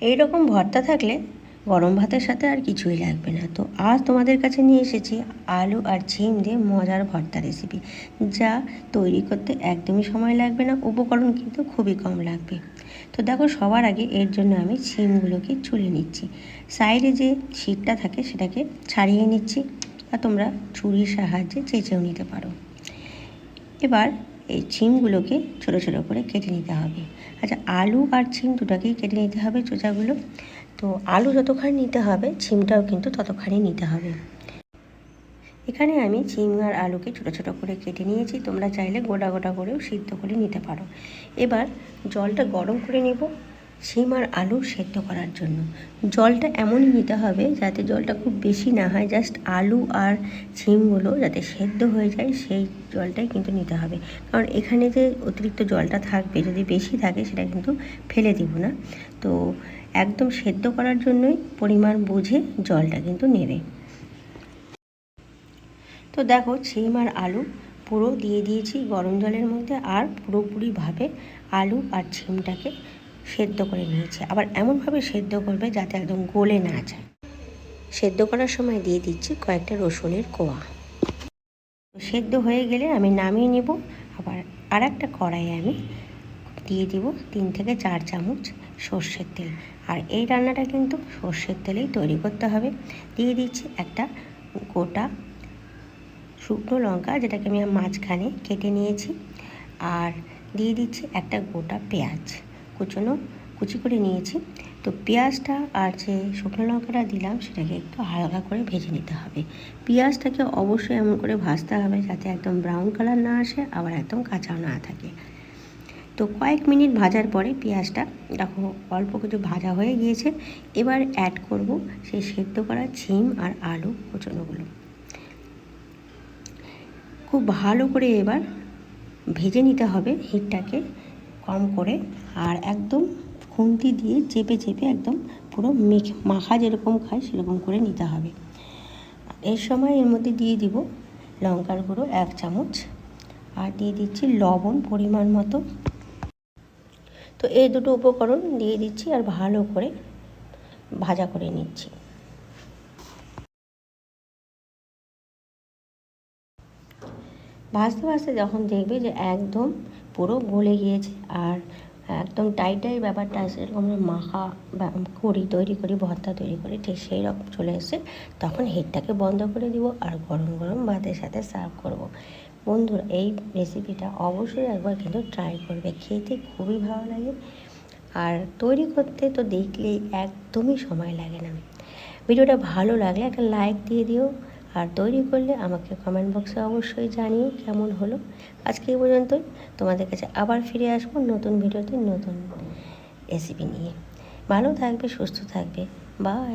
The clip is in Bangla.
এই রকম ভর্তা থাকলে গরম ভাতের সাথে আর কিছুই লাগবে না। তো আজ তোমাদের কাছে নিয়ে এসেছি আলু আর ছিম দিয়ে মজার ভর্তা রেসিপি যা তৈরি করতে একদমই সময় লাগবে না, উপকরণ কিন্তু খুবই কম লাগবে। তো দেখো সবার আগে এর জন্য আমি ছিমগুলোকে চুলে নিচ্ছি। সাইডে যে শীতটা থাকে সেটাকে ছাড়িয়ে নিচ্ছি বা তোমরা ছুরির সাহায্যে চেঁচেও নিতে পারো। এবার এই ছিমগুলোকে ছোটো ছোটো করে কেটে নিতে হবে। আচ্ছা আলু আর ছিম দুটাকেই কেটে নিতে হবে চোচাগুলো। তো আলু যতখানি নিতে হবে, ছিমটাও কিন্তু ততখানি নিতে হবে। এখানে আমি চিম আর আলুকে ছোট ছোট করে কেটে নিয়েছি। তোমরা চাইলে গোটা গোটা করেও সিদ্ধ করে নিতে পারো। এবার জলটা গরম করে নেব। শিম আর আলু সেদ্ধ করার জন্য। জলটা এমনই নিতে হবে যাতে জলটা খুব বেশি না হয় জাস্ট আলু আর শিমগুলো যাতে সেদ্ধ হয়ে যায়, সেই জলটাই কিন্তু নিতে হবে। কারণ এখানে যে অতিরিক্ত জলটা থাকবে, যদি বেশি থাকে সেটা কিন্তু ফেলে দিব না। তো একদম সেদ্ধ করার জন্যই পরিমাণ বুঝে জলটা কিন্তু নেবে। তো দেখো ছিম আর আলু পুরো দিয়ে দিয়েছি গরম জলের মধ্যে আর পুরোপুরিভাবে আলু আর ছিমটাকে সেদ্ধ করে নিয়েছি। আবার এমনভাবে সেদ্ধ করবে যাতে একদম গলে না যায়। সেদ্ধ করার সময় দিয়ে দিচ্ছি কয়েকটা রসুনের কোয়া। সেদ্ধ হয়ে গেলে আমি নামিয়ে নেব। আবার আর একটা কড়াইয়ে আমি দিয়ে দিব তিন থেকে চার চামচ সর্ষের তেল। আর এই রান্নাটা কিন্তু সর্ষের তেলেই তৈরি করতে হবে। দিয়ে দিচ্ছি একটা গোটা শুকনো লঙ্কা, যেটাকে আমি মাঝখানে কেটে নিয়েছি। আর দিয়ে দিচ্ছি একটা গোটা পেঁয়াজ। কুচনো কুচি করে নিয়েছি। তো পেঁয়াজটা আর যে শুকনো লঙ্কাটা দিলাম, সেটাকে একটু হালকা করে ভেজে নিতে হবে। পেঁয়াজটাকে অবশ্যই এমন করে ভাজতে হবে যাতে একদম ব্রাউন কালার না আসে, আবার একদম কাঁচাও না থাকে। তো কয়েক মিনিট ভাজার পরে পেঁয়াজটা, দেখো অল্প কিছু ভাজা হয়ে গিয়েছে, এবার অ্যাড করব সেই সেদ্ধ করা ছিম আর আলু কুচনোগুলো। খুব ভালো করে এবার ভেজে নিতে হবে হিটটাকে কম করে আর একদম খুন্তি দিয়ে চেপে চেপে একদম পুরো মেখ, মাখা যেরকম খায় সেরকম করে নিতে হবে। এর সময় এর মধ্যে দিয়ে দিব লঙ্কার গুঁড়ো এক চামচ আর দিয়ে দিচ্ছি লবণ পরিমাণ মতো। তো এই দুটো উপকরণ দিয়ে দিচ্ছি আর ভালো করে ভাজা করে নিচ্ছি। ভাজতে ভাজতে যখন দেখবে যে একদম পুরো গলে গিয়েছে। আর একদম টাইটাই ব্যাপারটা আছে, এরকম আমরা মাখা করি, তৈরি করি, ভর্তা তৈরি করি, ঠিক সেই রকম চলে এসে তখন হিটটাকে বন্ধ করে দিব আর গরম গরম ভাতের সাথে সার্ভ করব। বন্ধুরা, এই রেসিপিটা অবশ্যই একবার কিন্তু ট্রাই করবে, খেতে খুবই ভালো লাগে। আর তৈরি করতে তো দেখলেই একদমই সময় লাগে না। ভিডিওটা ভালো লাগলে একটা লাইক দিয়ে দিও। আর তৈরি করলে আমাকে কমেন্ট বক্সে অবশ্যই জানিও কেমন হলো। আজকে এই পর্যন্তই। তোমাদের কাছে আবার ফিরে আসব নতুন ভিডিওতে নতুন রেসিপি নিয়ে। ভালো থাকবে, সুস্থ থাকবে। বাই